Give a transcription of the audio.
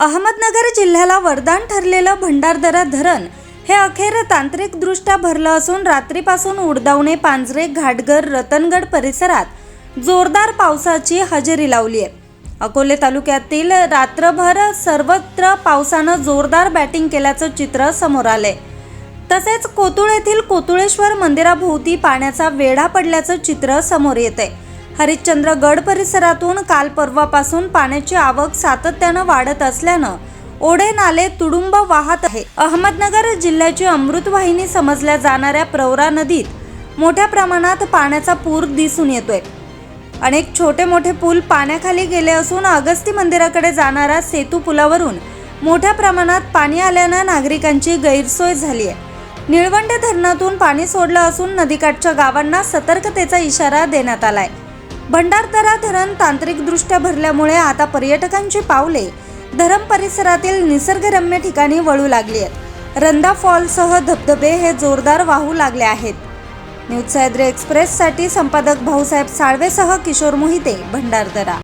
अहमदनगर जिल्ह्याला वरदान ठरलेलं भंडारदरा धरण हे अखेर तांत्रिकदृष्ट्या भरलं असून रात्रीपासून उडदावणे पांजरे घाटघर रतनगड परिसरात जोरदार पावसाची हजेरी लावली आहे. अकोले तालुक्यातील रात्रभर सर्वत्र पावसानं जोरदार बॅटिंग केल्याचं चित्र समोर आलंय. तसेच कोतुळ येथील कोतुळेश्वर मंदिराभोवती पाण्याचा वेढा पडल्याचं चित्र समोर येत आहे गड परिसरातून काल परवापासून पाण्याची आवक सातत्यानं वाढत असल्यानं ओढे नाले तुडुंब वाहत आहे. अहमदनगर जिल्ह्याची अमृतवाहिनी समजल्या जाणाऱ्या प्रवरा नदीत मोठ्या प्रमाणात पाण्याचा पूर दिसून येतोय. अनेक छोटे मोठे पूल पाण्याखाली गेले असून अगस्ती मंदिराकडे जाणाऱ्या सेतू पुलावरून मोठ्या प्रमाणात पाणी आल्यानं नागरिकांची गैरसोय झाली आहे निळवंडे धरणातून पाणी सोडलं असून नदीकाठच्या गावांना सतर्कतेचा इशारा देण्यात आलाय. भंडारदरा धरण तांत्रिकदृष्ट्या भरल्यामुळे आता पर्यटकांची पावले धरण परिसरातील निसर्गरम्य ठिकाणी वळू लागली आहेत. रंदा फॉलसह धबधबे हे जोरदार वाहू लागले आहेत. न्यूज सह्याद्री एक्सप्रेससाठी संपादक भाऊसाहेब साळवेसह किशोर मोहिते भंडारदरा